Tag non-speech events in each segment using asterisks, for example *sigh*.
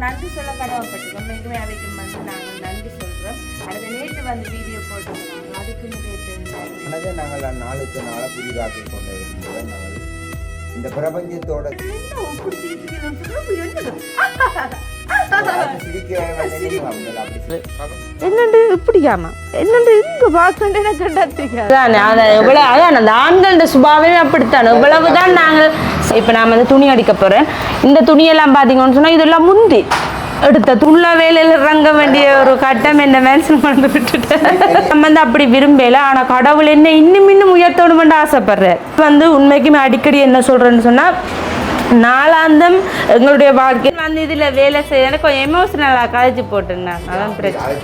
நன்றி சொல்ல கடமைப்பட்டிருக்கோம். உண்மைக்குமே அவைக்கு வந்து நாங்கள் நன்றி சொல்கிறோம் அடுத்த நேற்று வந்து வீடியோ போட்டிருந்தாங்க அதுக்கு எனவே நாங்கள் நாளுக்கு நாளாக புதிதாக்கி கொண்டு இருக்கும்போது நாங்கள். இந்த பிரபஞ்சத்தோட என்னண்டு இப்படியாமா என்னண்டு இங்க பார்க்கண்டே எனக்கு அதான் அந்த ஆண்களோட சுபாவமே அப்படித்தான். இவ்வளவுதான் நாங்கள் இப்போ நான் வந்து துணி அடிக்க போறேன். இந்த துணியெல்லாம் பார்த்தீங்கன்னு சொன்னா இதெல்லாம் முந்தி எடுத்த துள்ள வேலையில் இறங்க வேண்டிய ஒரு கட்டம் என்ன மேன்சன் பண்ணி விட்டுட்டேன் நம்ம வந்து அப்படி விரும்பல. ஆனா கடவுள் என்ன இன்னும் இன்னும் உயர்த்தணும்னு ஆசைப்படுறார். வந்து உண்மைக்குமே அடிக்கடி என்ன சொல்றேன்னு சொன்னா நாளாந்தம் எங்களுடைய வாழ்க்கை வந்து இதுல வேலை செய்ய எனக்கு கொஞ்சம் எமோஷனலாக கழிச்சு போட்டேன் நான். அதான் பிரச்சனை.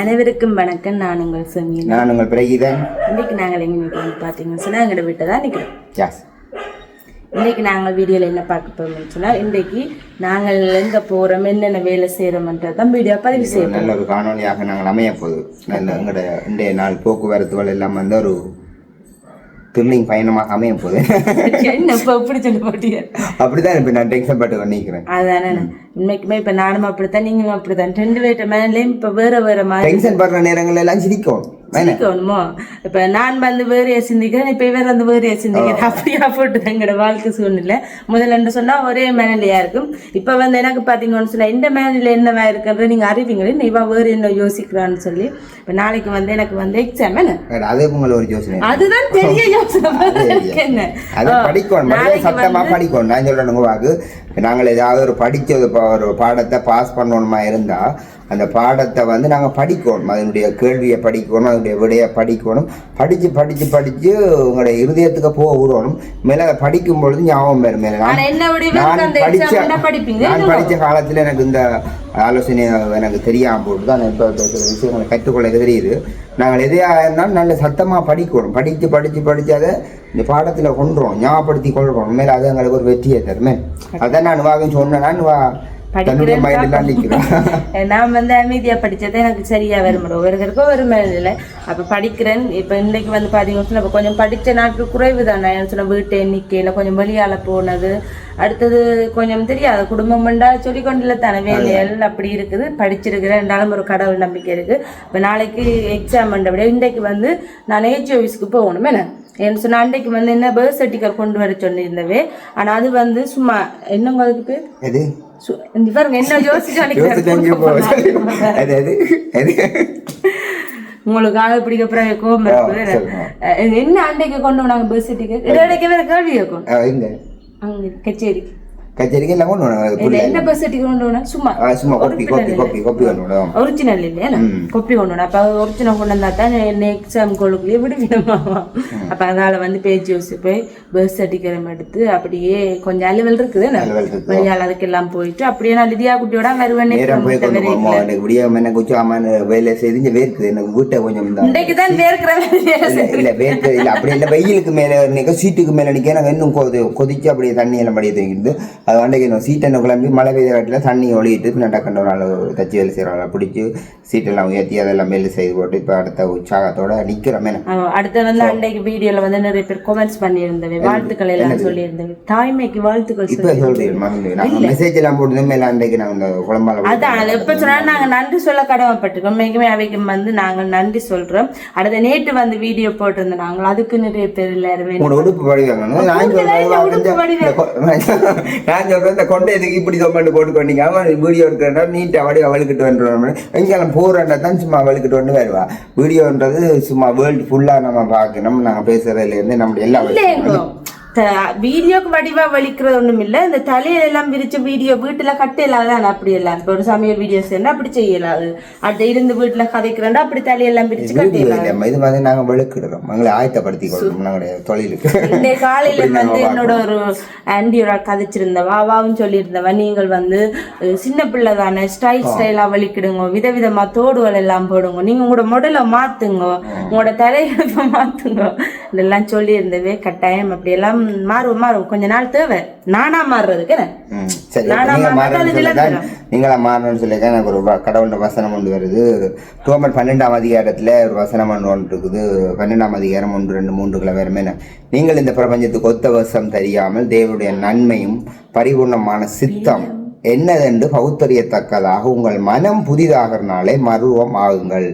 அனைவருக்கும் வணக்கம். நான் உங்கள் செமீன். நான் உங்கள் பிரகிதன். இன்னைக்கு நாங்கள் எங்க நிற்கிறோம் பார்த்தீங்கன்னு சொன்னால் எங்களோட வீட்டை தான் நிற்கிறோம். யாஸ் இன்னைக்கு நாங்கள் வீடியோவில் என்ன பார்க்க போகிறோம்னு சொன்னால் இன்றைக்கு நாங்கள் எங்கே போகிறோம் என்னென்ன வேலை செய்கிறோம்ன்றது தான் வீடியோ பதிவு செய்வோம் நல்ல ஒரு காணொலியாக நாங்கள் அமைய போகுது. நல்ல எங்களோட இன்றைய நாள் போக்குவரத்துகள் எல்லாம் வந்து ஒரு த்ரில்லிங் பயணமாக அமைய போகுது *laughs* என்ன இப்போ எப்படி சொல்ல மாட்டீங்க அப்படிதான் இப்போ நான் டென்ஷன் பட்டு பண்ணிக்கிறேன். அதானே. உண்மைக்குமே இப்போ நானும் அப்படித்தான் நீங்களும் அப்படித்தான். ரெண்டு பேர்ட்ட மேலேயும் இப்போ வேற வேற மாதிரி. டென்ஷன் படுற நேரங்கள் எல்லாம் சிரிக்கும். சிரிக்கணுமோ இப்ப நான் வந்து வேறைய சிந்திக்கிறேன் இப்ப இவர் வந்து வேறைய சிந்திக்கிறேன் அப்படியா போட்டு எங்களோட வாழ்க்கை சூழ்நிலை. முதல்ல சொன்னா ஒரே மேனிலையா இருக்கும். இப்ப வந்து எனக்கு பாத்தீங்கன்னு சொன்னா இந்த மேனில என்னவா இருக்குன்ற நீங்க அறிவீங்களே இவ வேறு என்ன யோசிக்கிறான்னு சொல்லி. இப்ப நாளைக்கு வந்து எனக்கு வந்து எக்ஸாம் என்ன? அதே உங்களை ஒரு யோசனை அதுதான் பெரிய *laughs* யோசனை. என்ன? அதை படிக்கணும். நான் சொல்றேன் வாக்கு. நாங்கள் ஏதாவது ஒரு படிச்சது பா- ஒரு பாடத்தை பாஸ் பண்ணணுமா இருந்தா அந்த பாடத்தை வந்து நாங்க படிக்கணும். அதனுடைய கேள்வியை படிக்கணும் அதனுடைய விடையை படிக்கணும். படிச்சு படிச்சு படிச்சு உங்களுடைய இருதயத்துக்கு போக விடணும். மேல அதை படிக்கும் பொழுது ஞாபகம் வரும் மேல. நான் விட நான் படிச்ச காலத்துல எனக்கு இந்த ஆலோசனை எனக்கு தெரியாம போட்டு தான் இப்போ சில விஷயங்களை கற்றுக்கொள்ள தெரியுது. நாங்கள் எதையாக இருந்தாலும் நல்ல சத்தமா படிக்கணும். படிச்சு படிச்சு அதை இந்த பாடத்துல கொண்டுறோம். ஞாபகப்படுத்தி கொள்றோம். மேல அது எங்களுக்கு ஒரு வெற்றியை தருமே. அதான் நான் வாங்க சொன்னேன். நான் *laughs* நான் வந்து அமைதியா படிச்சதே எனக்கு சரியா வரும் ஒவ்வொருத்தருக்கும் ஒரு மேல அப்ப படிக்கிறேன். இப்ப இன்னைக்கு வந்து பாத்தீங்கன்னா சொன்னா, கொஞ்சம் படிச்ச நாட்கள் குறைவு தான் நான் சொன்ன வீட்டு எண்ணிக்கையில கொஞ்சம் வெளியால போனது. அடுத்தது கொஞ்சம் தெரியாது. குடும்பம்ண்டா சொல்லி கொண்டுல தானே. வேலைகள் அப்படி இருக்குது. படிச்சிருக்கிறேன். ரெண்டாலும் ஒரு கடவுள் நம்பிக்கை இருக்கு. இப்ப நாளைக்கு எக்ஸாம் விட இன்றைக்கு வந்து நான் ஏஜி ஆஃபீஸ்க்கு போகணும். என்ன? ஏன்னு சொன்னா அன்றைக்கு வந்து என்ன பர்த் சர்டிஃபிகேட் கொண்டு வர சொல்லியிருந்தவே ஆனா அது வந்து சும்மா என்னங்க அதுக்கு பேர்? உங்களுக்கு ஆளு பிடிக்க பிறகு கோபம் என்ன அண்டைக்கு கொண்டு போனாங்க பஸ் வேற கேள்வி கேட்கும் ஆ, எங்க? அங்க கச்சேரி. கச்சேரிக்கு எல்லாம் கொண்டு வரணும். என்ன பஸ் சர்டிஃபிகேட் கொண்டு போனா சும்மா சும்மா கொப்பி கொப்பி கொப்பி கொப்பி கொண்டு வரணும். ஒரிஜினல் இல்லையா கொப்பி கொண்டு வரணும் அப்ப ஒரிஜினல் கொண்டு வந்தா தான் எக்ஸாம் கொழுக்குள்ளே விடுவிடமா அப்ப அதனால வந்து பேஜ் யோசி போய் பஸ் சர்டிஃபிகேட் எடுத்து அப்படியே கொஞ்சம் அலுவல் இருக்குது. வெளியால் அதுக்கெல்லாம் போயிட்டு அப்படியே நான் லிதியா குட்டியோட வருவேன் எனக்கு விடியாம எனக்கு உச்சாம வேலை செய்து இங்க வேர்க்குது எனக்கு வீட்டை கொஞ்சம் இன்றைக்கு தான் வேர்க்கிற இல்ல வேர்க்குது இல்ல அப்படி இல்ல வெயிலுக்கு மேல நிக்க சீட்டுக்கு மேல நிக்க எனக்கு இன்னும் கொதி கொதிச்சு அப்படியே தண்ணி எல்லாம் படியே தூங்கிட்டு அது அன்றைக்கு நான் சீட் என்ன கிளம்பி மழை பெய்த காட்டில தண்ணி ஒழிட்டு பின்ன டக்குன்னு ஒரு நாள் தச்சு வேலை செய்யறவங்கள பிடிச்சி சீட்டெல்லாம் உயர்த்தி அதெல்லாம் மேலே செய்து போட்டு இப்போ அடுத்த உற்சாகத்தோட நிக்கிறோமே. ஆமா, அடுத்து வந்து அன்றைக்கு வீடியோல வந்து நிறைய பேர் கமெண்ட்ஸ் பண்ணியிருந்தவை வாழ்த்துக்கள் எல்லாம் சொல்லியிருந்தவை. தாய்மைக்கு வாழ்த்துக்கள் இப்ப நான் மெசேஜ் எல்லாம் போட்டு மேல அன்றைக்கு இந்த குழம்பால அதான் அது எப்ப சொன்னாலும் நாங்க நன்றி சொல்ல கடமைப்பட்டிருக்கோம். மிகமே அவைக்கு வந்து நாங்க நன்றி சொல்றோம். அடுத்த நேற்று வந்து வீடியோ போட்டிருந்தோம் நாங்கள் அதுக்கு நிறைய பேர் எல்லாருமே உடுப்பு படி வாங்கணும் நான் சொல்கிறேன் இந்த கொண்டை எதுக்கு இப்படி தொம்பண்டு போட்டு கொண்டீங்க அவன் வீடியோ எடுக்கிறா நீட்டா வடி அவளுக்கிட்டு வந்துடுவோம் எங்கெல்லாம் போகிறேன்னா தான் சும்மா அவளுக்கிட்டு வந்து வருவா வீடியோன்றது சும்மா வேர்ல்டு ஃபுல்லா நம்ம பார்க்கணும் நாங்கள் பேசுகிறதுலேருந்து நம்முடைய எல்லா இல்லைங்கோ. வீடியோக்கு வடிவா வலிக்கிறது ஒண்ணும் இல்ல. இந்த தலையில எல்லாம் விரிச்சு வீடியோ வீட்டுல கட்டலாம் தான் அப்படி எல்லாம் இப்ப ஒரு சமையல் வீடியோ செய்யணும் அப்படி செய்யலாது அடுத்த இருந்து வீட்டுல கதைக்கிறோம் அப்படி தலையெல்லாம் விரிச்சு இல்லை இது வந்து நாங்க வெளுக்கிடுறோம் எங்களை ஆயத்தப்படுத்தி கொள்றோம் நாங்களுடைய தொழிலுக்கு. இந்த காலையில வந்து என்னோட ஒரு ஆண்டியோட கதைச்சிருந்த வாவாவும் சொல்லியிருந்தவ நீங்கள் வந்து சின்ன பிள்ளை தானே. ஸ்டைல் ஸ்டைலா வலிக்கிடுங்க. விதவிதமா தோடுகள் எல்லாம் போடுங்க. நீங்க உங்களோட முடலை மாத்துங்க. உங்களோட தலையெழுப்ப மாத்துங்க. இதெல்லாம் சொல்லியிருந்தவே கட்டாயம். அப்படியெல்லாம் மாறும் மாறும் கொஞ்ச நாள் தேவை. நானா மாறுறதுக்கு. நீங்களா மாறணும்னு சொல்லி தான் எனக்கு ஒரு கடவுளோட வசனம் ஒன்று வருது. ரோமர் பன்னெண்டாம் அதிகாரத்தில் ஒரு வசனம் ஒன்று ஒன்று இருக்குது. பன்னெண்டாம் அதிகாரம் ஒன்று ரெண்டு மூன்றுகளை வருமே நீங்கள் இந்த பிரபஞ்சத்துக்கு ஒத்த வசம் தெரியாமல் தேவனுடைய நன்மையும் பரிபூர்ணமான சித்தம் என்னதென்று பௌத்தறியத்தக்கதாக உங்கள் மனம் புதிதாகிறனாலே மருவம் ஆகுங்கள்.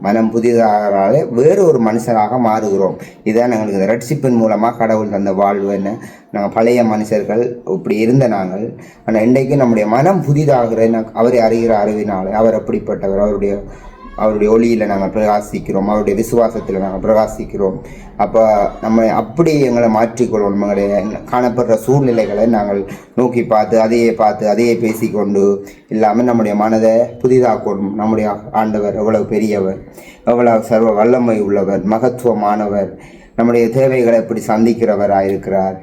மனம் புதிதாகிறனாலே வேறு ஒரு மனுஷனாக மாறுகிறோம். இதான் எங்களுக்கு இந்த ரட்சிப்பின் மூலமாக கடவுள் தந்த வாழ்வு என்ன? நாங்கள் பழைய மனுஷர்கள் இப்படி இருந்த நாங்கள். ஆனால் இன்றைக்கு நம்முடைய மனம் புதிதாகிற அவரை அறிகிற அறிவினாலே அவர் அப்படிப்பட்டவர். அவருடைய அவருடைய ஒளியில் நாங்கள் பிரகாசிக்கிறோம் அவருடைய விசுவாசத்தில் நாங்கள் பிரகாசிக்கிறோம். அப்போ நம்ம அப்படி எங்களை மாற்றிக்கொள்வோம் நம்மளுடைய காணப்படுற சூழ்நிலைகளை நாங்கள் நோக்கி பார்த்து அதையே பார்த்து அதையே பேசிக்கொண்டு இல்லாமல் நம்முடைய மனதை புதிதாக்கணும் நம்முடைய ஆண்டவர் எவ்வளவு பெரியவர் எவ்வளவு சர்வ வல்லமை உள்ளவர் மகத்துவமானவர் நம்முடைய தேவைகளை எப்படி சந்திக்கிறவராக இருக்கிறார்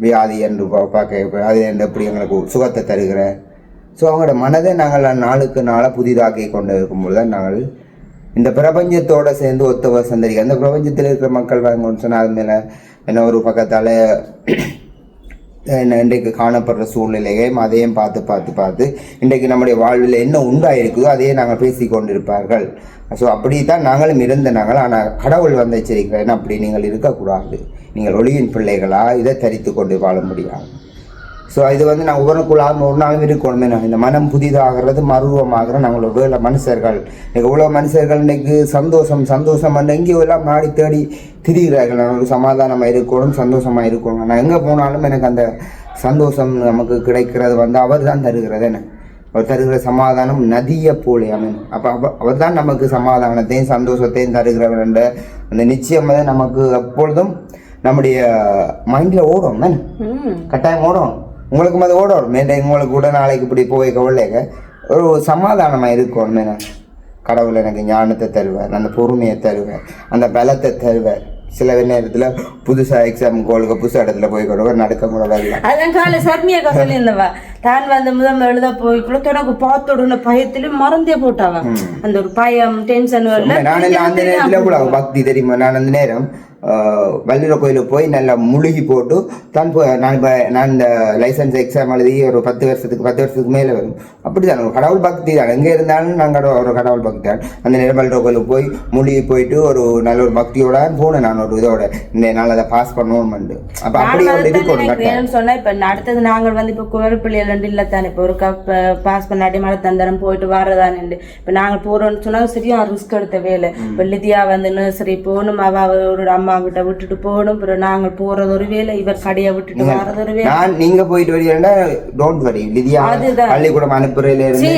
வியாதி என்று பார்க்க அது என்று எப்படி எங்களுக்கு சுகத்தை தருகிறார்? ஸோ அவங்களோட மனதை நாங்கள் நாளுக்கு நாளாக புதிதாக்கி கொண்டு இருக்கும்போது தான் நாங்கள் இந்த பிரபஞ்சத்தோடு சேர்ந்து ஒத்துவ சந்தரிக்க அந்த பிரபஞ்சத்தில் இருக்கிற மக்கள் வாங்கன்னு சொன்னால் அது மேலே என்ன ஒரு பக்கத்தால் என்ன இன்றைக்கு காணப்படுற சூழ்நிலையையும் அதையும் பார்த்து பார்த்து பார்த்து இன்றைக்கு நம்முடைய வாழ்வில் என்ன உண்டாயிருக்குதோ அதையே நாங்கள் பேசி கொண்டிருப்பார்கள். ஸோ அப்படி தான் நாங்களும் இருந்த நாங்கள். ஆனால் கடவுள் வந்து எச்சரிக்கிறேன் அப்படி நீங்கள் இருக்கக்கூடாது. நீங்கள் ஒளியின் பிள்ளைகளாக இதை தரித்து கொண்டு வாழ முடியாது ஸோ இது வந்து நான் ஒவ்வொருக்குள்ளாக ஒரு நாளும் இருக்கணுமே நான் இந்த மனம் புதிதாகிறது மருவமாகிற நாங்கள் வேலை. மனுஷர்கள். இன்னைக்கு இவ்வளோ மனுஷர்கள் இன்னைக்கு சந்தோஷம் சந்தோஷம் பண்ண எங்கேயோ எல்லாம் நாடி தேடி திரிகிறார்கள். ஒரு சமாதானமாக இருக்கணும் சந்தோஷமாக இருக்கணும். நான் எங்கே போனாலும் எனக்கு அந்த சந்தோஷம் நமக்கு கிடைக்கிறது வந்து அவர் தான் தருகிறது என்ன அவர் தருகிற சமாதானம் நதியை போலே அவன் அப்போ அவர் தான் நமக்கு சமாதானத்தையும் சந்தோஷத்தையும் தருகிறவர் என்ற அந்த நிச்சயம் நமக்கு எப்பொழுதும் நம்முடைய மைண்டில் ஓடும் கட்டாயம் ஓடும். உங்களுக்கு அது ஓடும் மேண்டை உங்களுக்கு கூட நாளைக்கு இப்படி போய் கவலைங்க ஒரு சமாதானமாக இருக்கும் மேலே கடவுள் எனக்கு ஞானத்தை தருவார் அந்த பொறுமையை தருவார் அந்த பலத்தை தருவார். சில நேரத்தில் புதுசாக எக்ஸாம் கோலுக்கு புதுசு இடத்துல போய் கூட நடக்க கூட வரல அதான் காலை சர்மியக்கா சொல்லியிருந்தவா தான் வந்து முதல்ல எழுத போய்க்குள்ள எனக்கு பார்த்த உடனே பயத்திலும் மறந்தே போட்டாவா. அந்த ஒரு பயம் டென்ஷன் வரல நான் அந்த நேரத்தில் கூட பக்தி தெரியுமா? நான் அந்த நேரம் ஆஹ், வள்ளியூர் கோயிலுக்கு போய் நல்லா முழுகி போட்டு தான் போய் நான் இப்போ நான் இந்த லைசன்ஸ் எக்ஸாம் எழுதி ஒரு பத்து வருஷத்துக்கு பத்து வருஷத்துக்கு மேலே வரும். அப்படி தான் ஒரு கடவுள் பக்தி தான். எங்கே இருந்தாலும் நாங்கள் ஒரு கடவுள் பக்தி தான் அந்த வள்ளியூர் கோயிலுக்கு போய் முழுகி போயிட்டு ஒரு நல்ல ஒரு பக்தியோட போனேன் நான் ஒரு இதோட. இந்த நாள் அதை பாஸ் பண்ணணும்னு அப்போ அப்படி ஒரு இருக்கணும் எனக்கு கட்டாயம் வேணும்னு சொன்னா இப்ப அடுத்தது நாங்கள் வந்து இப்ப ரெண்டு இல்ல தானே. இப்போ ஒரு கப் பாஸ் பண்ணாட்டி மழை தந்தரம் போயிட்டு வரதானே இப்ப நாங்கள் போறோம்னு சொன்னா சரியா ரிஸ்க் எடுத்த வேலை. இப்ப லிதியா வந்து நர்சரி போகணும். அவ அவரோட அம்மா கிட்ட விட்டுட்டு போகணும். அப்புறம் நாங்கள் போறது ஒரு வேலை இவர் கடையை விட்டுட்டு வர்றது ஒரு வேலை நான் நீங்க போயிட்டு வரீங்கன்னா டோன்ட் வரி லிதியா. பள்ளிக்கூடம் அனுப்புறதுல இருந்து.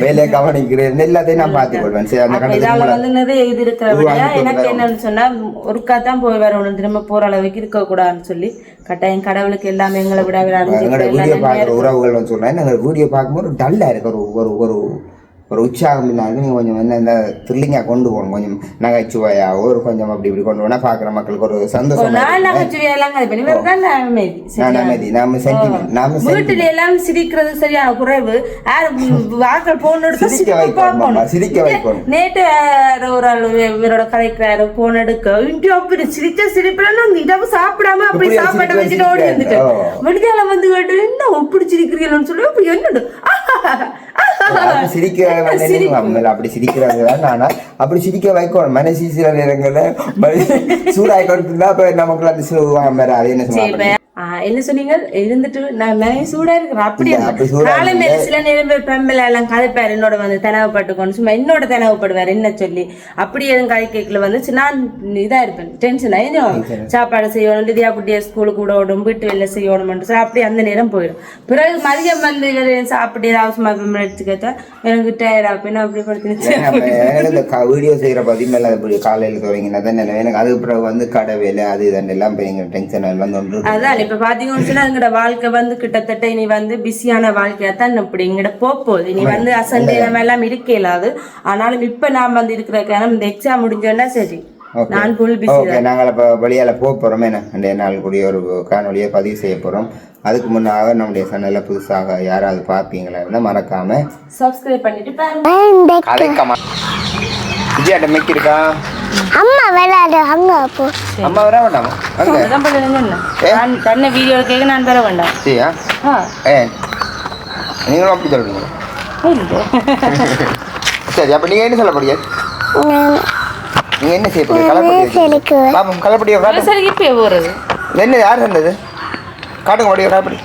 வேலையை கவனிக்கிறேன். எல்லாத்தையும் நான் பார்த்துக் கொள்வேன். சரி அந்த உங்களை- வந்து நிறைய இது இருக்கிறபடியா எனக்கு என்னன்னு சொன்னா ஒருக்கா தான் போய் வரணும் திரும்ப போற அளவுக்கு இருக்க கூடாதுன்னு சொல்லி கட்டாயம் கடவுளுக்கு எல்லாமே எங்களை விட விட வீடியோ பார்க்குற உறவுகள் வந்து சொல்றேன் எங்கள் வீடியோ பார்க்கும்போது டல்லாக இருக்கு ஒரு ஒரு ஒரு உற்சாகம் இல்லாமல் நீங்கள் கொஞ்சம் வந்து இந்த த்ரில்லிங்காக கொண்டு போகணும். கொஞ்சம் நகைச்சுவையாக ஒரு கொஞ்சம் அப்படி இப்படி கொண்டு போனால் பார்க்குற மக்களுக்கு ஒரு சந்தோஷம் அமைதி. நாம சென்டிமெண்ட் நாம வீட்டுல எல்லாம் சிரிக்கிறது சரியான குறைவு. வாக்கள் போன் எடுத்தா சிரிக்க வைக்கணும் சிரிக்க வைக்கணும். நேற்று ஒரு ஆள் இவரோட கதைக்கிறாரு போன் எடுக்க. இன்ட்டு அப்படி சிரிச்ச சிரிப்புல இரவு சாப்பிடாம அப்படி சாப்பாட்டை வச்சுட்டு ஓடி? வந்துட்டு. விடுதலை வந்து என்ன இப்படி சிரிக்கிறீங்கன்னு சொல்லி அப்படி என்னடு சிரிக்க. நம்ம அப்படி சிரிக்கிறாங்க. தான் நானா? அப்படி சிரிக்க வைக்கணும் மனசு சில நேரங்களில் சூடாகி கொடுத்துருந்தா அப்போ நமக்குள்ள அந்த அது என்ன சொல்லுவாங்க என்ன சொன்னீங்க? இருந்துட்டு நான் நிறைய சூடா இருக்கிறேன் அப்படி இல்ல, அப்படி சூடா காலை மேல. சில நேரம் பெம்பல எல்லாம் கதைப்பாரு. என்னோட வந்து தெனவப்பட்டு கொண்டு சும்மா என்னோட தெனவப்படுவார் என்ன சொல்லி. அப்படி எதுவும் கதை கேட்கல. வந்துச்சு நான் இதா இருப்பேன். டென்ஷன் ஆயிடும் சாப்பாடு செய்யணும் திவ்யா குட்டியை ஸ்கூலுக்கு விடணும் வீட்டு வேலை செய்யணும் அப்படி அந்த நேரம் போயிடும். பிறகு மதியம் வந்து சாப்பிட்டு ஏதாவது சும்மா பெம்பல் எடுத்து கேட்டா எனக்கு டயர்ட் ஆப்பினா அப்படி படுத்து வீடியோ செய்கிற பதிமெல்லாம் இப்படி காலையில் துவங்கினா தான் எனக்கு அதுக்கு பிறகு வந்து கடை வேலை அது இதன் எல்லாம் டென்ஷன் வந்து. அதான் இப்ப பாத்தீங்கன்னு சொன்னா எங்கட வாழ்க்கை வந்து கிட்டத்தட்ட இனி வந்து பிஸியான வாழ்க்கையா தான் இப்படி எங்கட போகுது இனி வந்து அசண்டே நம்ம எல்லாம் இருக்க இயலாது. ஆனாலும் இப்ப நாம் வந்து இருக்கிற காரணம் இந்த எக்ஸாம் முடிஞ்சோன்னா சரி. நான் ஃபுல் பிஸி ஓகே நாங்கள் இப்போ வெளியால் போக போகிறோம் என்ன? நாள் கூடிய ஒரு காணொலியை பதிவு செய்ய போகிறோம் அதுக்கு முன்னாக நம்முடைய சேனலில் புதுசாக யாராவது பார்ப்பீங்களா மறக்காம சப்ஸ்கிரைப் பண்ணிட்டு பாருங்க. விஜயாட்ட மிக் இருக்கா? அம்மா விளையாடு அங்க போ. அம்மா வர வேண்டாமா? அங்க. என்ன ஏ? நான் தன்னை வீடியோ கேட்க நான் தர வேண்டாம். சரியா? ஏ. நீங்களும் அப்படி சொல்றீங்க. சரி அப்ப நீங்க என்ன சொல்ல போறீங்க? நீங்க என்ன செய்ய போறீங்க? கலப்படி பாப்போம் சரி இப்போ போகிறது இது என்ன யார் தந்தது காட்டுங்க முடியும் கலப்படி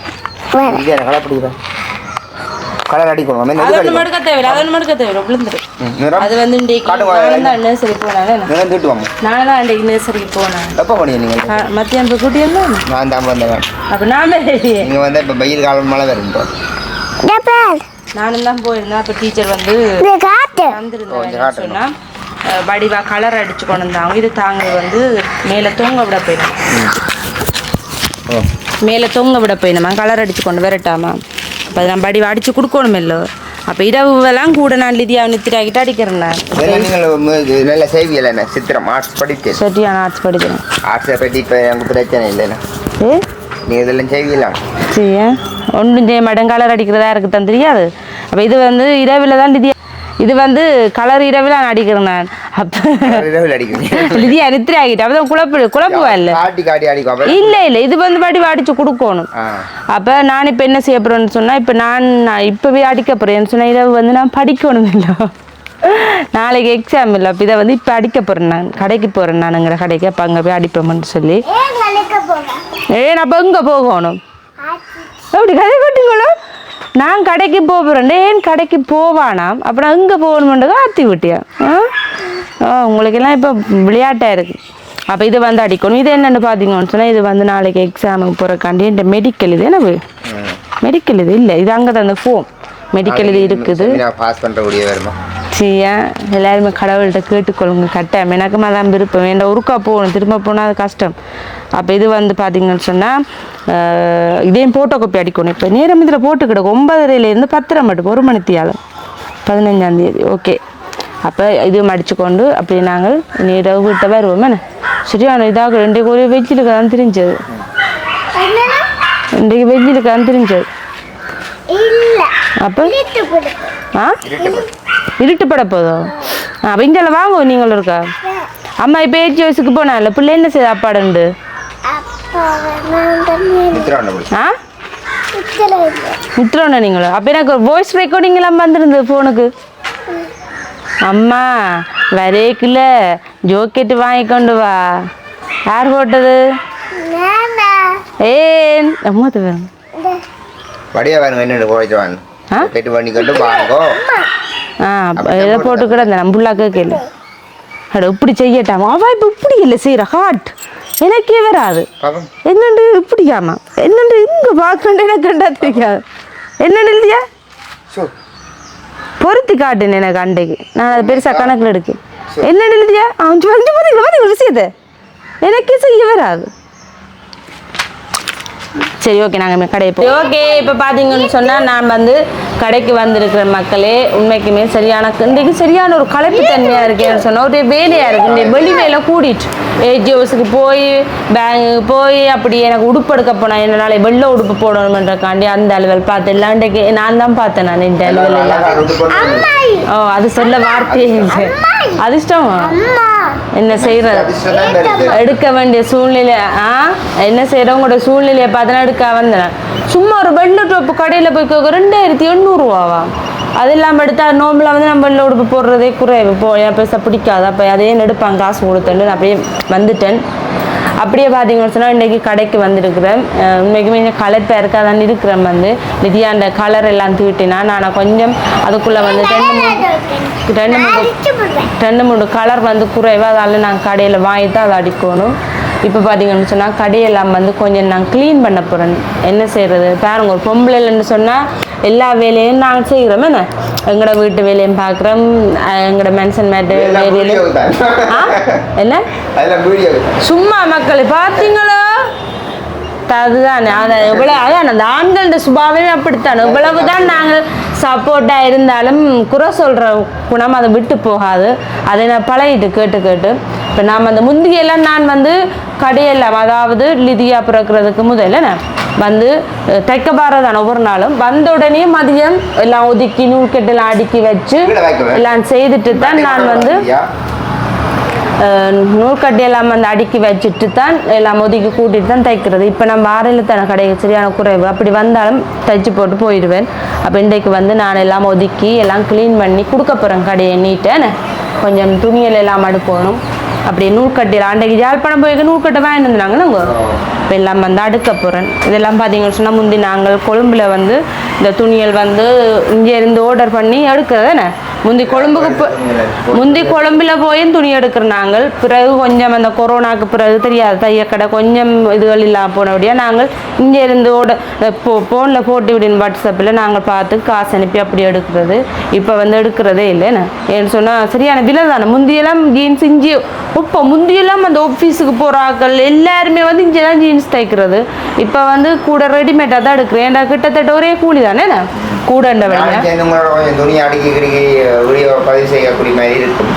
கலப்படி தான் கலர் அடிக்கணும் அது மடுக்க தேவையில்லை அது மடுக்க தேவையில்லை வந்து இன்றைக்கு நர்சரி போனாங்க. நிறம் தீட்டு வாங்க. நான் தான் இன்றைக்கு நர்சரிக்கு போனேன் எப்போ போனீங்க நீங்கள் மத்தியானம் இப்போ கூட்டியிருந்தேன் நான் தான் வந்தேன் அப்போ நான் ரெடியே நீங்கள் வந்து இப்போ வெயில் காலம் மழை டப்பல் நானும் தான் போயிருந்தேன். அப்போ டீச்சர் வந்து இது காட்டு. கொஞ்சம் வந்திருந்தாங்க காட்டணும். சொன்னா வடிவா கலர் அடிச்சு கொண்டு வந்தாங்க. இது தாங்க வந்து மேலே தொங்க விட போயிடும் ஓ. மேலே தொங்க விட போயிடுமா கலர் அடிச்சு கொண்டு வரட்டாமா? அப்போ அதை நான் வடிவா அடிச்சு கொடுக்கணும் இல்லை அப்போ இரவுலாம் கூட நான் லிதியா நித்திராக்கிட்டு அடிக்கிறேன் நல்ல செய்வியல் என்ன? சித்திரம் ஆர்ட்ஸ் படிக்க சரியான ஆர்ட்ஸ் படிக்கிறேன். ஆர்ட்ஸை பற்றி இப்போ எனக்கு பிரச்சனை இல்லைண்ணா ஏ? நீங்கள் இதெல்லாம் செய்வியலாம் சரி ஒன்றும் செய்ய மாட்டேன். கலர் அடிக்கிறதா இருக்கு தான் தெரியாது. அப்போ இது வந்து இரவில் தான் லிதியா இது வந்து கலர் இரவில் நான். அடிக்கிறேன் நான் அப்போ லிதியா நித்திரை ஆகிட்டு அப்போ குழப்பு குழப்புவா இல்லை? இல்லை இல்லை இது வந்து வடிவா அடிச்சு கொடுக்கணும். அப்போ நான் இப்போ என்ன செய்ய போகிறேன்னு சொன்னால் இப்போ நான் நான் இப்போவே அடிக்க போகிறேன்னு சொன்னால் இதை வந்து நான் படிக்கணும் இல்லை. நாளைக்கு எக்ஸாம் இல்லை அப்போ இதை வந்து இப்போ அடிக்க போகிறேன் நான். கடைக்கு போகிறேன் நானுங்கிற கடைக்கு அப்போ அங்கே போய் அடிப்போம்னு சொல்லி. ஏன் அப்போ எங்கே போகணும்? அப்படி கதை கொட்டிங்களோ? நான் கடைக்கு போகிறேன் ஏன் கடைக்கு போவானாம்? அப்புறம் எங்கே போகணுமென்றதை ஆற்றி விட்டியா? ஆ? உங்களுக்கெல்லாம் இப்போ விளையாட்டாக இருக்குது அப்போ இது வந்து அடிக்கணும். இது என்னென்னு பார்த்தீங்கன்னு சொன்னால் இது வந்து நாளைக்கு எக்ஸாமுக்கு போகிறக்காண்டி இந்த மெடிக்கல் இது என்ன மெடிக்கல் இது இல்லை. இது அங்கே தான் அந்த ஃபோம் மெடிக்கல் இது இருக்குது. பாஸ் பண்ணுறக்கூடிய வருமா சரியா? எல்லாருமே கடவுள்கிட்ட கேட்டுக்கொள்ளுங்க. கட்டாயம். எனக்கும் அதான் விருப்பம். வேண்டாம் ஒருக்கா போகணும்? திரும்ப போனால் அது கஷ்டம். அப்போ இது வந்து பார்த்தீங்கன்னு சொன்னால் இதையும் போட்டோ காப்பி அடிக்கணும். இப்போ நேரம் இதில் போட்டு கிடக்கும் ஒன்பதரைலேருந்து பத்தரை மட்டும் ஒரு மணித்தியாலும் பதினஞ்சாந்தேதி ஓகே. அப்போ இது மடிச்சுக்கொண்டு அப்படி நாங்கள் நீரவு வீட்டை வருவோம். என்ன? சரியான இதாக ரெண்டு ஒரு வெஜ்ஜிலுக்கு தான் தெரிஞ்சது. இன்றைக்கு வெஜ்ஜிலுக்கு தான் தெரிஞ்சது. இல்ல. அப்போ? ஆ? இருட்டுப்பட போதும் அப்போ இங்கெல்லாம் வாங்குவோம். நீங்களும் இருக்கா? அம்மா இப்போ ஏஜி வயசுக்கு போனால பிள்ளை என்ன செய்ய சாப்பாடுண்டு அப்பா நான் தண்ணி மித்திரம் ஒன்று ஆ? மித்ரோண்ணா நீங்களும் அப்போ எனக்கு ஒரு வாய்ஸ் ரெக்கார்டிங் எல்லாம் வந்திருந்தது ஃபோனுக்கு அம்மா வரேக்குல ஜோக்கெட்டு வாங்கி கொண்டு வா. யார் போட்டது? நானா? ஏன்? அம்மா தவிர வடியா வேணும் வாங்க. ஆ? கெட்டு பண்ணி கொண்டு வாங்கோ. ஆ இதை போட்டு கிடந்தேன் நம்ம புள்ளாக்க கேளு. அட இப்படி செய்யட்டாமா? அவ இப்போ இப்படி இல்லை செய்கிற ஹார்ட் எனக்கே வராது. என்னண்டு இப்படியாமா என்னண்டு இங்க பார்க்கணும் எனக்கு கண்டா தெரியாது என்னண்டு இல்லையா? பொருத்தி காட்டுன்னு எனக்கு அண்டைக்கு நான் அதை பெருசா கணக்கில் எடுக்கேன் என்னண்டு இல்லையா? அவன் சொல்லி பார்த்தீங்களா பார்த்தீங்களா விஷயத்தை. எனக்கே செய்ய வராது. சரி ஓகே நாங்கள் கடையை போய் ஓகே இப்போ பார்த்தீங்கன்னு சொன்னால் நான் வந்து கடைக்கு வந்திருக்கிற மக்களே உண்மைக்குமே சரியான இன்றைக்கு சரியான ஒரு களைப்பு தன்மையாக இருக்கேன்னு சொன்னால் ஒரு வேலையாக இருக்குது இந்த வெளி வேலை கூடிட்டு ஏஜிஓஸுக்கு போய் பேங்குக்கு போய் அப்படி எனக்கு உடுப்பு எடுக்க போனால் என்ன நாளை வெள்ளை உடுப்பு போடணுன்றக்காண்டி அந்த அலுவல் பார்த்து எல்லாம் இன்றைக்கு நான் தான் பார்த்தேன் நான் இந்த அலுவல் எல்லாம். ஓ அது சொல்ல வார்த்தையே இல்லை. அதிர்ஷ்டம்? அம்மா என்ன செய்யறது எடுக்க வேண்டிய சூழ்நிலை ஆ? என்ன செய்யறவங்களோட சூழ்நிலையை பார்த்தா எடுக்க வந்தேன் சும்மா ஒரு வெள்ளை டோப்பு கடையில் போய் கேட்க ரெண்டாயிரத்தி எண்ணூறுவாவா? அது இல்லாமல் எடுத்தா நோம்பில் வந்து நம்ம வெள்ளை உடுப்பு போடுறதே குறைவு. போ என் பெருசாக பிடிக்காது? அப்போ அதையே எடுப்பாங்க காசு கொடுத்தேன் நான் அப்படியே வந்துட்டேன். அப்படியே பார்த்தீங்கன்னு சொன்னால் இன்றைக்கி கடைக்கு வந்திருக்கிறேன். உண்மைக்குமே இந்த கலப்பாக இருக்காதான் இருக்கிறேன் வந்து. நிதியா அந்த கலர் எல்லாம் தீட்டினா நான் கொஞ்சம் அதுக்குள்ளே வந்து ரெண்டு மூணு ரெண்டு மூணு ரெண்டு மூணு கலர் வந்து குறைவா அதால நாங்கள் கடையில் வாங்கி தான் அதை அடிக்கணும். இப்போ பார்த்தீங்கன்னு சொன்னால் கடையெல்லாம் வந்து கொஞ்சம் நான் க்ளீன் பண்ண போகிறேன் என்ன செய்கிறது பாருங்க ஒரு பொம்பளைன்னு சொன்னால் எல்லா வேலையும் நாங்கள் செய்கிறோம் என்ன? எங்களோட வீட்டு வேலையும் பார்க்குறோம் எங்களோட மென்ஷன் மேட்டு வேலையிலும் என்ன? சும்மா மக்கள் பார்த்தீங்களா அதுதானே அதை எவ்வளோ அதான் அந்த ஆண்களோட சுபாவமே அப்படித்தான். இவ்வளவுதான் நாங்கள் சப்போர்ட்டாக இருந்தாலும் குறை சொல்கிற குணம் அதை விட்டு போகாது. அதை நான் பழகிட்டு கேட்டு கேட்டு. இப்போ நாம் அந்த முந்தியெல்லாம் நான் வந்து கடையெல்லாம் அதாவது லிதியா பிறக்கிறதுக்கு முதல்ல நான் வந்து தைக்க பாரதான ஒவ்வொரு நாளும் வந்த உடனே மதியம் எல்லாம் ஒதுக்கி நூல்கட்டெல்லாம் அடுக்கி வச்சு. எல்லாம் செய்துட்டு தான் நான் வந்து அஹ், நூற்கட்டி எல்லாம் வந்து அடுக்கி வச்சுட்டு தான் எல்லாம் ஒதுக்கி கூட்டிட்டு தான் தைக்கிறது. இப்போ நம்ம ஆறையில் தானே கடை சரியான குறைவு. அப்படி வந்தாலும் தைச்சு போட்டு போயிடுவேன். அப்போ இன்றைக்கு வந்து நான் எல்லாம் ஒதுக்கி எல்லாம் க்ளீன் பண்ணி கொடுக்க போகிறேன் கடையை நீட்டேன்னு கொஞ்சம் துணியல் எல்லாம் அடுக்கணும். அப்படி நூற்கட்டியில் அன்றைக்கு யாழ்ப்பாணம் போய் நூற்கட்டை வாங்கிட்டு இருந்தாங்க நாங்கள் இப்போ எல்லாம் வந்து அடுக்க போகிறேன் இதெல்லாம் பார்த்தீங்கன்னு சொன்னால் முந்தி நாங்கள் கொழும்புல வந்து இந்த துணியல் வந்து இங்கே இருந்து ஆர்டர் பண்ணி எடுக்கிறது தானே? முந்தி கொழும்புக்கு முந்தி கொழும்புல போயும் துணி எடுக்கிற நாங்கள். பிறகு கொஞ்சம் அந்த கொரோனாக்கு பிறகு தெரியாது தையக்கடை கொஞ்சம் இதுகள் இல்லாமல் போனபடியாக நாங்கள் இங்கே இருந்து ஓட போ ஃபோனில் போட்டு விடின் வாட்ஸ்அப்பில் நாங்கள் பார்த்து காசு அனுப்பி அப்படி எடுக்கிறது. இப்போ வந்து எடுக்கிறதே இல்லைன்னு ஏன்னு சொன்னால் சரியான விலை தானே. முந்தியெல்லாம் ஜீன்ஸ் இஞ்சி இப்போ முந்தியெல்லாம் அந்த ஆஃபீஸுக்கு போகிற ஆட்கள் எல்லாருமே வந்து இங்கே தான் ஜீன்ஸ் தைக்கிறது. இப்போ வந்து கூட ரெடிமேடாக தான் எடுக்கிறேன். ஏன்டா கிட்டத்தட்ட ஒரே கூலி தானே கூடன்ற வேலை வீடியோ பதிவு செய்யக்கூடிய மாதிரி இருக்கும்.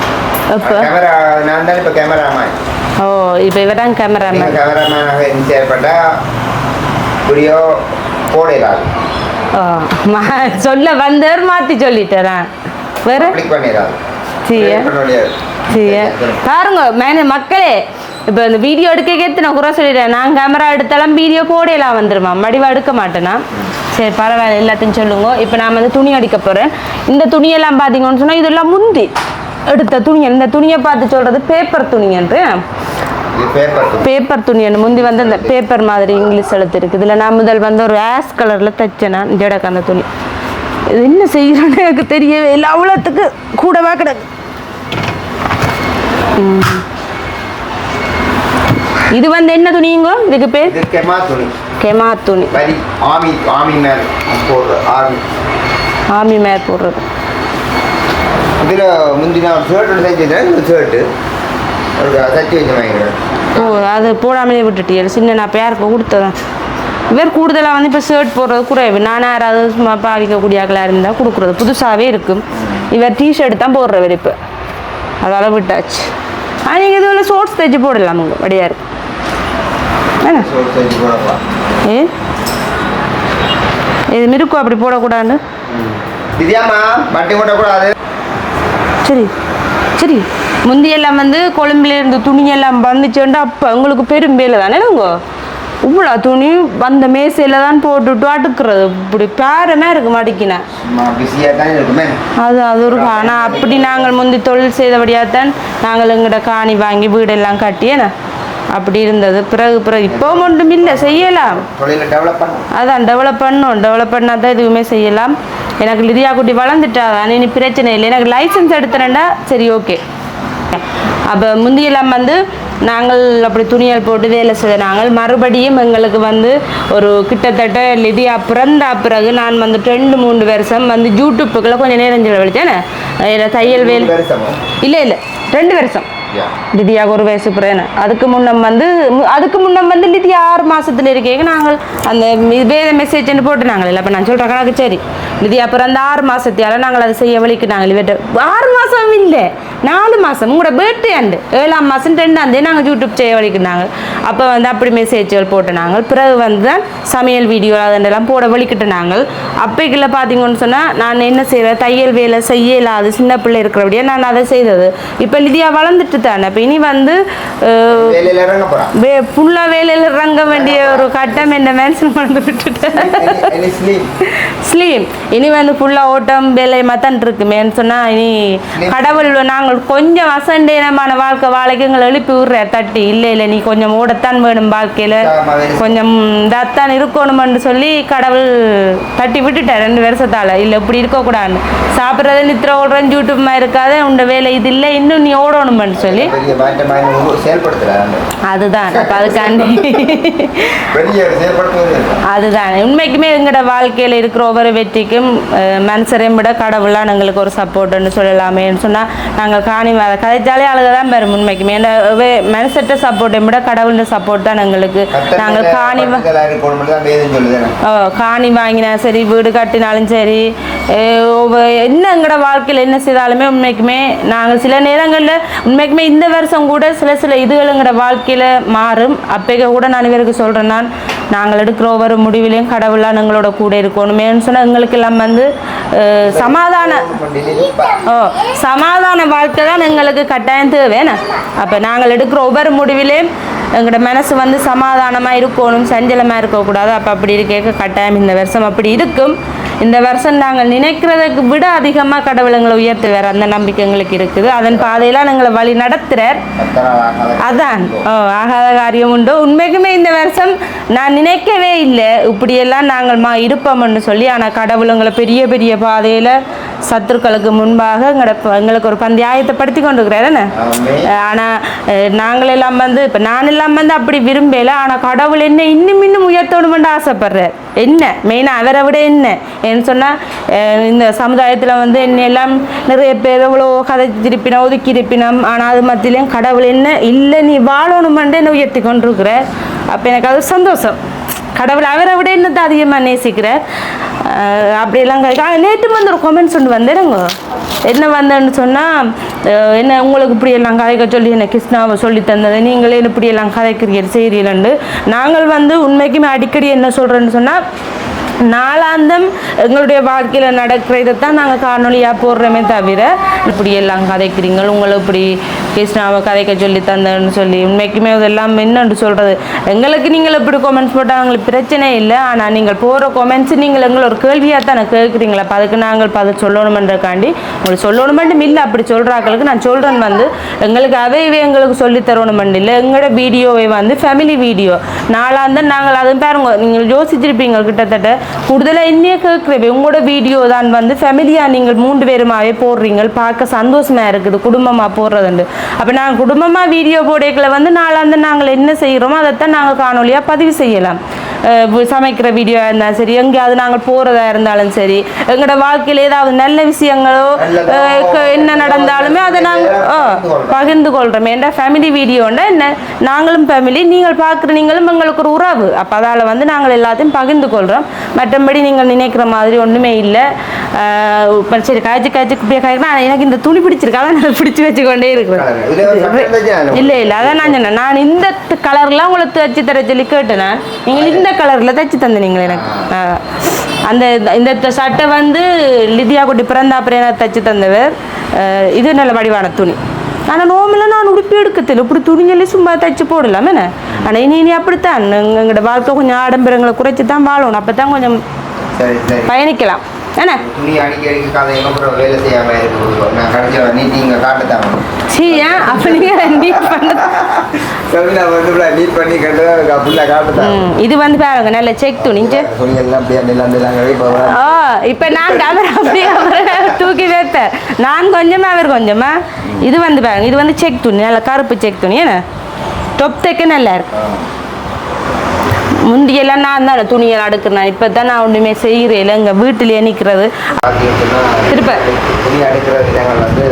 கேமரா நான் தான் இப்போ கேமராமேன் ஓ இப்போ இவர் தான் கேமராமேன் கேமராமேனாக இருந்து செயல்பட்டால் வீடியோ போடலாது ஓ சொல்ல வந்தவர் மாற்றி சொல்லிட்டேன்? வேற? பண்ணிடாது சீய. சீய. பாருங்க மேன மக்களே இப்போ இந்த வீடியோ எடுக்க கேத்து நான் குறை சொல்லிட்டேன்? நான் கேமரா எடுத்தாலும் வீடியோ போடையெல்லாம் வந்துருமா? மடிவா எடுக்க மாட்டேனா? சரி பரவாயில்ல எல்லாத்தையும் சொல்லுங்க. இப்போ நான் வந்து துணி அடிக்க போகிறேன் இந்த துணியெல்லாம் பார்த்தீங்கன்னு சொன்னால் இதெல்லாம் முந்தி எடுத்த துணி. இந்த துணியை பார்த்து சொல்கிறது பேப்பர் துணி என்று. பேப்பர் துணி. ஒன்று முந்தி வந்து அந்த பேப்பர் மாதிரி இங்கிலீஷ் எழுத்து இருக்குது இதில் நான் முதல் வந்து ஒரு ஆஸ் கலரில் தைச்சேன் ஜடக்கு அந்த துணி. இது என்ன செய்கிறேன்னு எனக்கு தெரியவே இல்லை. அவ்வளோத்துக்கு கூடவா கிடக்கு. இது வந்து என்ன துணிங்கோ இதுக்கு பேர்? இது கெமா துணி. கெமா துணி. வரி ஆமி ஆமி மேல் போடுற ஆமி. ஆமி மேல் போடுறது. இதில் முந்தி நான் ஷர்ட் ஒன்று தைச்சிருந்தேன். இந்த ஷர்ட்டு ஒரு தச்சு வச்சு வாங்கிக்கிறேன் ஓ அது போடாமலே விட்டுட்டியல் சின்ன நான் இப்போ யாருக்கு கொடுத்ததான் இவர் கூடுதலாக வந்து இப்போ ஷர்ட் போடுறது குறைவு நான் யாராவது சும்மா பாவிக்கக்கூடிய ஆக்களாக இருந்தால் கொடுக்குறது. புதுசாகவே இருக்கும் இவர் டிஷர்ட் தான் போடுறவர் இப்போ. அதால் விட்டாச்சு. ஆ நீங்கள் இதுவில் ஷோர்ட்ஸ் தைச்சு போடலாம் உங்க வடியா இருக்கு என்ன ஷர்ட் தைச்சு போடலாம் ஏ இது மிருக்கும் அப்படி போடக்கூடாதுன்னு? சரி சரி. முந்தியெல்லாம் வந்து கொழும்புல இருந்து துணியெல்லாம் வந்துச்சுன்னா அப்போ உங்களுக்கு பெரும் வேலை தானே உங்க இவ்வளோ துணி வந்த மேசையில் தான் போட்டுட்டு அடுக்கிறது. இப்படி பேரமே இருக்கு இருக்குமே. அது அது ஒரு ஆனால் அப்படி நாங்கள் முந்தி தொழில் செய்தபடியாக தான் நாங்கள் எங்கிட்ட காணி வாங்கி வீடெல்லாம் கட்டியேண்ணே அப்படி இருந்தது. பிறகு பிறகு இப்போ ஒன்றும் இல்லை செய்யலாம். அதான் டெவலப் பண்ணணும் டெவலப் பண்ணால் தான் எதுவுமே செய்யலாம். எனக்கு லிதியா குட்டி வளர்ந்துட்டா தான் இனி பிரச்சனை இல்லை. எனக்கு லைசன்ஸ் எடுத்துறேன்டா சரி ஓகே அப்போ முந்தியெல்லாம் வந்து நாங்கள் அப்படி துணியல் போட்டு வேலை செய்த நாங்கள் மறுபடியும் எங்களுக்கு வந்து ஒரு கிட்டத்தட்ட லிதியா பிறந்த பிறகு நான் வந்து ரெண்டு மூணு வருஷம் வந்து யூடியூப்புக்குள்ள கொஞ்சம் நேரம் செலவழித்தேனே தையல் வேலை இல்லை இல்லை ரெண்டு வருஷம். யா ஒரு வயசு பிறகு. அதுக்கு முன்னம் வந்து அதுக்கு முன்னம் வந்து லிதியா ஆறு மாசத்துல இருக்கேங்க. நாங்கள் அந்த வேத மெசேஜ்னு போட்டு நாங்கள் இல்லை அப்போ நான் சொல்கிற கணக்கு சரி. லிதியா அந்த ஆறு மாசத்தியால நாங்கள் அதை செய்ய வழிக்கு நாங்கள் இவட்ட ஆறு மாசம் இல்லை. நாலு மாதம் உங்களோட பர்த்டே அண்டு ஏழாம் மாதம் ரெண்டாம் தேதி நாங்கள் யூடியூப் செய்ய வழிக்கிட்டாங்க அப்போ வந்து அப்படி மெசேஜ்கள் போட்டு நாங்கள் பிறகு வந்து தான் சமையல் வீடியோ அதெல்லாம் போட வழிக்கிட்டு நாங்கள் அப்பைக்குள்ள பார்த்தீங்கன்னு சொன்னால் நான் என்ன செய்கிறேன் தையல் வேலை செய்ய இல்லாது சின்ன பிள்ளை இருக்கிறபடியே நான் அதை செய்தது. இப்போ லிதியா வளர்ந்துட்டு தானே இப்போ இனி வந்து அஹ், வேலையில் இறங்க வேண்டிய ஒரு கட்டம் என்ன மேன்சன் பண்ணி விட்டுட்டேன் ஸ்லீப் ஸ்லீம் இனி வந்து ஃபுல்லாக ஓட்டம் வேலை மத்தன் இருக்குமேன்னு சொன்னால் இனி கடவுள் நாங்கள் கொஞ்சம் அசண்டேனமான வாழ்க்கை வாழைக்கு எங்களை எழுப்பி விடுற தட்டி. இல்லை இல்லை நீ கொஞ்சம் ஓடத்தான் வேணும் வாழ்க்கையில். கொஞ்சம் இதாத்தான் இருக்கணுமென்று சொல்லி கடவுள் தட்டி விட்டுட்டார் ரெண்டு வருஷத்தால். இல்லை இப்படி இருக்கக்கூடாதுன்னு. சாப்பிட்றது நித்திர ஓடுறேன் யூடியூப்மா இருக்காது உண்ட வேலை இது இல்லை இன்னும் நீ ஓடணுமென்னு சொல்லி. செயல்படுத்துகிறாங்க அதுதான். அப்போ அதுக்காண்டி *laughs* அதுதான். உண்மைக்குமே எங்களோட வாழ்க்கையில் இருக்கிற ஒவ்வொரு வெற்றிக்கும் மனுஷரையும் விட கடவுளாக எங்களுக்கு ஒரு சப்போர்ட்னு சொல்லலாமேன்னு சொன்னால் நாங்கள் காணி கதைச்சாலே அழுக தான் பெறும் உண்மைக்குமே. மனுஷட்ட சப்போர்ட்டை விட கடவுளோட சப்போர்ட் தான் எங்களுக்கு. நாங்கள் காணி ஓ, காணி வாங்கினா சரி வீடு கட்டினாலும் சரி என்ன எங்களோட வாழ்க்கையில் என்ன செய்தாலுமே உண்மைக்குமே நாங்கள் சில நேரங்களில் உண்மைக்குமே இந்த வருஷம் கூட சில சில இதுகளுங்கிற வாழ்க்கையில் மாறும். அப்போக்க கூட நான் இவருக்கு சொல்கிறேன் நான் நாங்கள் எடுக்கிற ஒவ்வொரு முடிவிலையும் கடவுளாக எங்களோட கூட இருக்கணுமேனு சொன்னால் எங்களுக்கு எல்லாம் வந்து சமாதான ஓ சமாதான வாழ்க்கை தான் எங்களுக்கு கட்டாயம் தேவைன்னு அப்போ நாங்கள் எடுக்கிற ஒவ்வொரு முடிவிலையும் எங்களோட மனசு வந்து சமாதானமாக இருக்கணும் சஞ்சலமாக இருக்கக்கூடாது. அப்போ அப்படி இருக்க கட்டாயம் இந்த வருஷம் அப்படி இருக்கும். இந்த வருஷம் நாங்கள் நினைக்கிறதுக்கு விட அதிகமாக கடவுள் எங்களை உயர்த்துவார். அந்த நம்பிக்கை எங்களுக்கு இருக்குது. அதன் பாதையெல்லாம் எங்களை வழி நடத்துகிறார் அதான். ஓ ஆகாத காரியம் உண்டு. உண்மைக்குமே இந்த வருஷம் நான் நினைக்கவே இல்லை. இப்படியெல்லாம் நாங்கள் மா இருப்போம்னு சொல்லி ஆனால் கடவுள் எங்களை பெரிய பெரிய பாதையில் சத்துருக்களுக்கு முன்பாக எங்களோட எங்களுக்கு ஒரு பந்தயாயத்தைப்படுத்தி கொண்டு இருக்கிறாரு ஆனால் நாங்கள் எல்லாம் வந்து இப்போ நான் எல்லாம் வந்து அப்படி விரும்பல ஆனால் கடவுள் என்ன இன்னும் இன்னும் உயர்த்தணுமென்று ஆசைப்படுறார். என்ன? மெயினாக அவரை விட என்ன? ஏன்னு சொன்னால் இந்த சமுதாயத்தில் வந்து என்ன எல்லாம் நிறைய பேர் எவ்வளோ கதை திருப்பினோம் ஒதுக்கி இருப்பினோம் ஆனால் அது மத்தியிலையும் கடவுள் என்ன இல்லை நீ வாழணுமென்று என்ன உயர்த்தி கொண்டிருக்கிற அப்போ எனக்கு அது சந்தோஷம். கடவுள் அவரை விட என்னத்தை அதிகமாக நேசிக்கிறார். அப்படியெல்லாம் கேட்க நேற்று வந்து ஒரு கொமெண்ட்ஸ் ஒன்று வந்துடுங்க என்ன வந்தேன்னு சொன்னால் என்ன உங்களுக்கு இப்படியெல்லாம் கதைக்க சொல்லி என்ன கிருஷ்ணாவை சொல்லி தந்தது? நீங்களே இப்படியெல்லாம் கதைக்கிறீர்கள் செய்கிறீர்கள்ண்டு நாங்கள் வந்து உண்மைக்குமே அடிக்கடி என்ன சொல்கிறேன்னு சொன்னால் நாளாந்தம் எங்களுடைய வாழ்க்கையில் நடக்கிறதை தான் நாங்கள் காணொலியாக போடுறோமே தவிர இப்படி எல்லாம் கதைக்கிறீங்க உங்களை இப்படி கிருஷ்ணாவை கதைக்க சொல்லி தந்தேன்னு சொல்லி உண்மைக்குமே அதெல்லாம் என்னன்னு சொல்கிறது எங்களுக்கு நீங்கள் இப்படி கொமெண்ட்ஸ் போட்டால் எங்களுக்கு பிரச்சனை இல்லை. ஆனால் நீங்கள் போகிற கொமெண்ட்ஸ் நீங்கள் எங்களை ஒரு கேள்வியாக தானே கேட்குறீங்களா. அப்போ அதுக்கு நாங்கள் பதில் சொல்லணுமென்றக்காண்டி உங்களுக்கு சொல்லணுமெண்டும் இல்லை. அப்படி சொல்கிறாக்களுக்கு நான் சொல்கிறேன் வந்து எங்களுக்கு அவையவே எங்களுக்கு சொல்லி தரணுமெண்டு இல்லை. எங்களோட வீடியோவை வந்து ஃபேமிலி வீடியோ நாளாந்தம் நாங்கள் அதுவும் பாருங்க நீங்கள் யோசிச்சிருப்பீங்க கிட்டத்தட்ட. கூடுதலாக என்னையே கேட்குறவே உங்களோட வீடியோ தான் வந்து ஃபேமிலியாக நீங்கள் மூன்று பேருமாவே போடுறீங்க பார்க்க சந்தோஷமாக இருக்குது. குடும்பமாக போடுறதுண்டு. அப்போ நாங்கள் குடும்பமாக வீடியோ போடைகளை வந்து நாளாந்து நாங்கள் என்ன செய்கிறோமோ அதைத்தான் நாங்கள் காணொலியாக பதிவு செய்யலாம். சமைக்கிற வீடியோ இருந்தாலும் சரி எங்கேயாவது நாங்கள் போகிறதா இருந்தாலும் சரி எங்களோட வாழ்க்கையில் ஏதாவது நல்ல விஷயங்களோ என்ன நடந்தாலுமே அதை நாங்கள் பகிர்ந்து கொள்கிறோம் ஏன்டா ஃபேமிலி வீடியோன்னா என்ன? நாங்களும் ஃபேமிலி நீங்கள் பார்க்குற நீங்களும் எங்களுக்கு ஒரு உறவு. அப்போ அதால் வந்து நாங்கள் எல்லாத்தையும் பகிர்ந்து கொள்கிறோம் மற்றபடி நீங்கள் நினைக்கிற மாதிரி ஒன்றுமே இல்லை. சரி காய்ச்சி காய்ச்சி குப்பியாக காய்க்கிறேன். எனக்கு இந்த துணி பிடிச்சிருக்காங்க நான் பிடிச்சி வச்சுக்கொண்டே இருக்கிறேன். இல்லை இல்லை அதான் நான் சொன்னேன். நான் இந்த கலர்லாம் உங்களுக்கு தைச்சு தர சொல்லி கேட்டேன்? நான் நீங்கள் இந்த கலரில் தைச்சு தந்தீங்களே எனக்கு. அந்த இந்த சட்டை வந்து லிதியா குட்டி பிறந்த அப்புறம் தைச்சு தந்தவர். இது நல்ல வடிவான துணி. ஆனால் நோம்பில் நான் உடுப்பி எடுக்கத்தில்லை. இப்படி துணிங்களே சும்மா தைச்சு போடலாம் என்ன? ஆனால் இனி இனி அப்படித்தான். எங்களோட வாழ்க்கை கொஞ்சம் ஆடம்பரங்களை குறைச்சி தான் வாழணும் அப்போ தான் கொஞ்சம் பயணிக்கலாம். என்ன? துணி அடிக்கி அடிக்கி அப்புறம் வேலை செய்யாம இருக்கு. நான் அப்போ நீட் கவினா வந்து நீட் பண்ணி இது வந்து பாருங்க நல்ல செக் துணி சே. துணி எல்லாம் அப்படியே அந்த எல்லாம் எல்லாம் கழுவி இப்போ ஓ இப்போ நான் அப்படியே அவரை தூக்கி வைத்தேன் நான் கொஞ்சமா அவர் கொஞ்சமா. இது வந்து பாருங்க இது வந்து செக் துணி நல்ல கருப்பு செக் துணி என்ன? டொப் தைக்க நல்லா இருக்கு. முந்தியெல்லாம் நான் தான் துணியெல்லாம் அடுக்கிறேன். இப்போ தான் நான் ஒன்றுமே செய்கிறேன் இல்லை எங்கள் வீட்டிலேயே நிற்கிறது திருப்ப. துணி அடுக்கிற விதங்கள் வந்து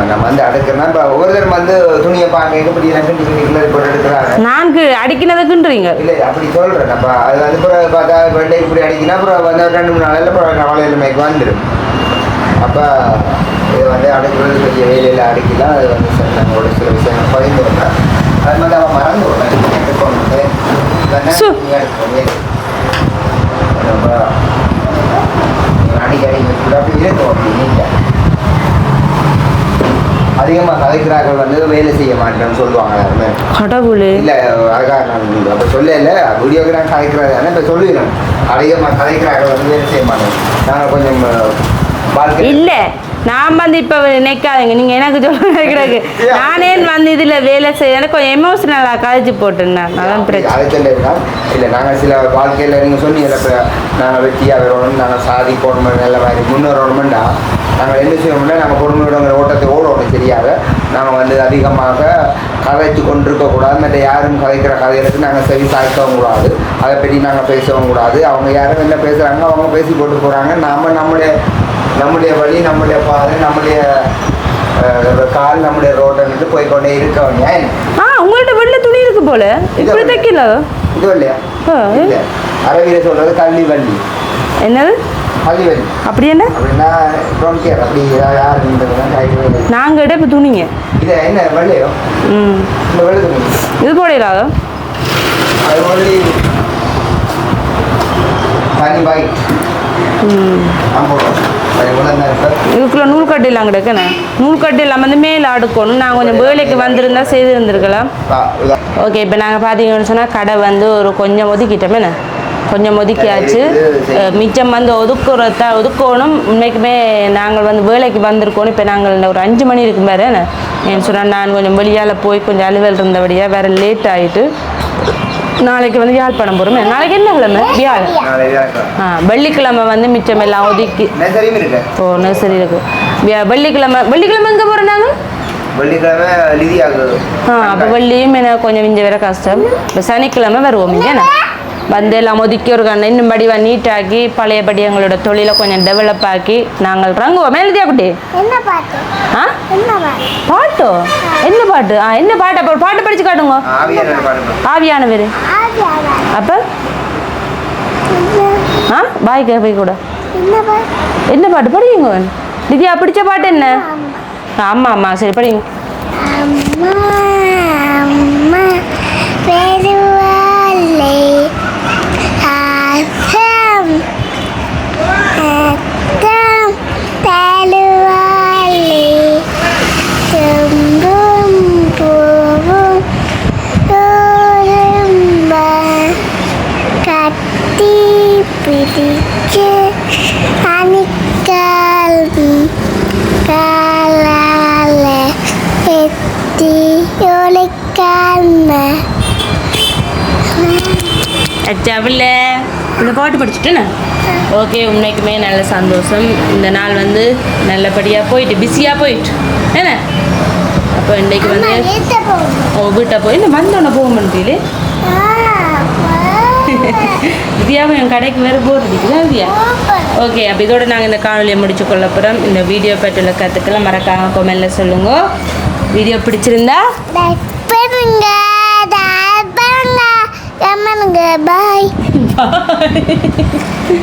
நம்ம வந்து அடுக்கிறோம்னா இப்போ ஒவ்வொருத்தரும் வந்து துணியை பார்க்க இப்படி எனக்கு கிளறி போட்டு எடுக்கிறாங்க. நான்கு இல்லை அப்படி சொல்கிறேன் நம்ம அது வந்து பார்த்தா வெள்ளை இப்படி அடிக்கினா அப்புறம் வந்து ரெண்டு மூணு நாளில் அப்புறம் நாளையில் மேய்க்கு வந்துடும் அப்போ இது வந்து அடுக்கிறது பெரிய வேலையில் அடிக்கலாம் அது வந்து நம்மளோட சில விஷயங்கள் பகிர்ந்து வந்தேன் அது மாதிரி அவன் மறந்து விடுறேன் சு. அதிகமாக கதைக்கிறார்கள் வந்து வேலை செய்ய மாட்டேன்னு சொல்லுவாங்க கடவுளே. இல்ல அதுக்காக நான் அப்போ சொல்லல. வீடியோக்கு நான் கதைக்கிறது இப்போ சொல்லிடுறேன் அதிகமாக கதைக்கிறார்கள் வந்து வேலை செய்ய மாட்டேன் நாங்கள் கொஞ்சம் வாழ்க்கை இல்ல. நான் வந்து இப்போ நினைக்காதீங்க. நீங்க எனக்கு சொல்ல நினைக்கிறாங்க நானே வந்து இதுல வேலை செய்ய எனக்கு கொஞ்சம் எமோஷனலாக கழிச்சு போட்டேன் அதான் பிரச்சனை. இல்லை நாங்கள் சில வாழ்க்கையில் நீங்கள் சொன்னீங்கல்ல இப்போ நாங்கள் வெற்றியாக வரணும் நாங்கள் சாதிக்கணும் நல்ல மாதிரி முன்னேறணும்னா நாங்கள் என்ன செய்யணும்னா நாங்கள் பொறுமையோட ஓட்டத்தை ஓடணும் தெரியாது. நாங்கள் வந்து அதிகமாக கதைச்சு கொண்டிருக்கக்கூடாது மற்ற யாரும் கதைக்கிற கதைகளுக்கு நாங்கள் செவி சாய்க்கவும் கூடாது. அதை பற்றி நாங்கள் பேசவும் கூடாது. அவங்க யாரும் என்ன பேசுகிறாங்க அவங்க பேசி போட்டு போகிறாங்க நாம் நம்முடைய நம்முடைய வழி நம்முடைய பாதை நம்முடைய கால் நம்முடைய ரோட்டை போய்க்கொண்டே இருக்க வேண்டிய ஆ உங்கள்ட்ட வெள்ள துணி இருக்கு போல. இப்படி தைக்கல? இது இல்லையா அரபியில சொல்றது கல்வி வள்ளி. என்னது? அப்படி என்ன? நாங்கள் இட இப்போ துணிங்க. இது என்ன வள்ளியோ? ம். இந்த வெள்ளு இது போடலாதோ அது ஒன்லி தனி பாய் ம். ஐம்பது இதுக்குள்ள நூல் கட்டு எல்லாம் கிடக்குண்ணே நூல் கட்டு எல்லாம் வந்து மேலே அடுக்கணும். நான் கொஞ்சம் வேலைக்கு வந்திருந்தா செய்து இருந்திருக்கலாம் ஓகே இப்போ நாங்கள் பார்த்தீங்கன்னு சொன்னால் கடை வந்து ஒரு கொஞ்சம் ஒதுக்கிட்டோமே. கொஞ்சம் ஒதுக்கியாச்சு. மிச்சம் வந்து ஒதுக்குறத ஒதுக்கணும். உண்மைக்குமே நாங்கள் வந்து வேலைக்கு வந்திருக்கோம். இப்போ நாங்கள் ஒரு அஞ்சு மணி இருக்கும் வேறு என்ன? சொன்னால் நான் கொஞ்சம் வெளியால் போய் கொஞ்சம் அலுவல் இருந்தபடியாக வேறு லேட் ஆகிட்டு நாளைக்கு வந்து யாழ்ப்பாணம் போகிறோமே நாளைக்கு என்ன கிழமை? வியாழக்கிழமை ஆ வெள்ளிக்கிழமை வந்து மிச்சம் எல்லாம் ஒதுக்கி ஓ நர்சரி இருக்கு. வெள்ளிக்கிழமை வெள்ளிக்கிழமை எங்கே போகிறோம் நாங்கள் ஆ அப்போ வெள்ளியும் எனக்கு கொஞ்சம் இங்கே வேற கஷ்டம். இப்போ சனிக்கிழமை வருவோம் இங்கே என்ன? வந்து எல்லாம் ஒதுக்கி ஒரு கண்ணு இன்னும் படிவாக நீட்டாக்கி பழையபடி எங்களோட தொழிலை கொஞ்சம் டெவலப் ஆக்கி நாங்கள் ரங்குவோம். என்ன பாட்டு? ஆ? என்ன பாட்டு? என்ன பாட்டு? ஆ என்ன பாட்டு? அப்போ பாட்டு படிச்சு காட்டுங்க. ஆவியானவர். அப்போ? ஆ பாய் கேப்பை கூட. என்ன பாட்டு? என்ன பாட்டு? படிங்க திவ்யா பிடிச்ச பாட்டு என்ன? ஆமாம் ஆமாம் சரி படிங்க அம்மா அம்மா அச்சாவில் இந்த பாட்டு படிச்சுட்டேண்ணே ஓகே உண்மைக்குமே நல்ல சந்தோஷம். இந்த நாள் வந்து நல்லபடியாக போயிட்டு பிஸியாக போயிட்டு. என்ன? அப்போ இன்றைக்கு வந்து ஓ வீட்டை போய் இந்த வந்தோடனே போக முடியல வித்யாவும் என் கடைக்கு வேறு போர் அடிக்குதா ஓகே அப்போ இதோட நாங்கள் இந்த காணொலியை முடிச்சு கொள்ள போகிறோம் இந்த வீடியோ பற்றியுள்ள கற்றுக்கெல்லாம் மறக்காம கொமெண்ட்ல சொல்லுங்க. வீடியோ பிடிச்சிருந்தா பண்ணுங்க. ஷேர் பண்ணுங்க கமெண்ட்ங்க பாய்